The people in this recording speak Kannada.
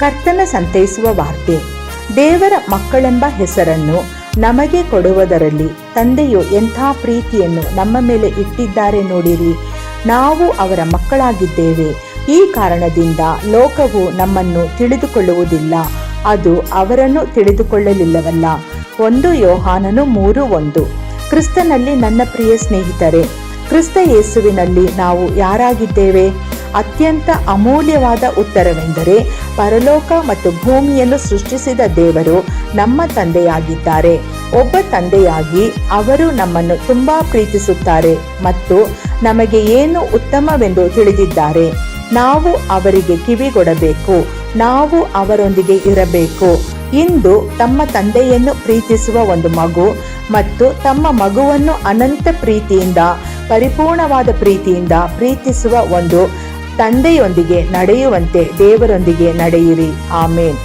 ಕರ್ತನ ಸಂತೈಸುವ ವಾರ್ತೆ. ದೇವರ ಮಕ್ಕಳೆಂಬ ಹೆಸರನ್ನು ನಮಗೆ ಕೊಡುವುದರಲ್ಲಿ ತಂದೆಯು ಎಂಥ ಪ್ರೀತಿಯನ್ನು ನಮ್ಮ ಮೇಲೆ ಇಟ್ಟಿದ್ದಾರೆ ನೋಡಿರಿ. ನಾವು ಅವರ ಮಕ್ಕಳಾಗಿದ್ದೇವೆ. ಈ ಕಾರಣದಿಂದ ಲೋಕವು ನಮ್ಮನ್ನು ತಿಳಿದುಕೊಳ್ಳುವುದಿಲ್ಲ. ಅದು ಅವರನ್ನು ತಿಳಿದುಕೊಳ್ಳಲಿಲ್ಲವಲ್ಲ. ಒಂದು ಯೋಹಾನನು ಮೂರು ಒಂದು. ಕ್ರಿಸ್ತನಲ್ಲಿ ನನ್ನ ಪ್ರಿಯ ಸ್ನೇಹಿತರೆ, ಕ್ರಿಸ್ತ ಯೇಸುವಿನಲ್ಲಿ ನಾವು ಯಾರಾಗಿದ್ದೇವೆ? ಅತ್ಯಂತ ಅಮೂಲ್ಯವಾದ ಉತ್ತರವೆಂದರೆ ಪರಲೋಕ ಮತ್ತು ಭೂಮಿಯನ್ನು ಸೃಷ್ಟಿಸಿದ ದೇವರು ನಮ್ಮ ತಂದೆಯಾಗಿದ್ದಾರೆ. ಒಬ್ಬ ತಂದೆಯಾಗಿ ಅವರು ನಮ್ಮನ್ನು ತುಂಬಾ ಪ್ರೀತಿಸುತ್ತಾರೆ ಮತ್ತು ನಮಗೆ ಏನು ಉತ್ತಮವೆಂದು ತಿಳಿದಿದ್ದಾರೆ. ನಾವು ಅವರಿಗೆ ಕಿವಿಗೊಡಬೇಕು ನಾವು ಅವರೊಂದಿಗೆ ಇರಬೇಕು. ಇಂದು ತಮ್ಮ ತಂದೆಯನ್ನು ಪ್ರೀತಿಸುವ ಒಂದು ಮಗು ಮತ್ತು ತಮ್ಮ ಮಗುವನ್ನು ಅನಂತ ಪ್ರೀತಿಯಿಂದ, ಪರಿಪೂರ್ಣವಾದ ಪ್ರೀತಿಯಿಂದ ಪ್ರೀತಿಸುವ ಒಂದು ತಂದೆಯೊಂದಿಗೆ ನಡೆಯುವಂತೆ ದೇವರೊಂದಿಗೆ ನಡೆಯಿರಿ. ಆಮೇನ್.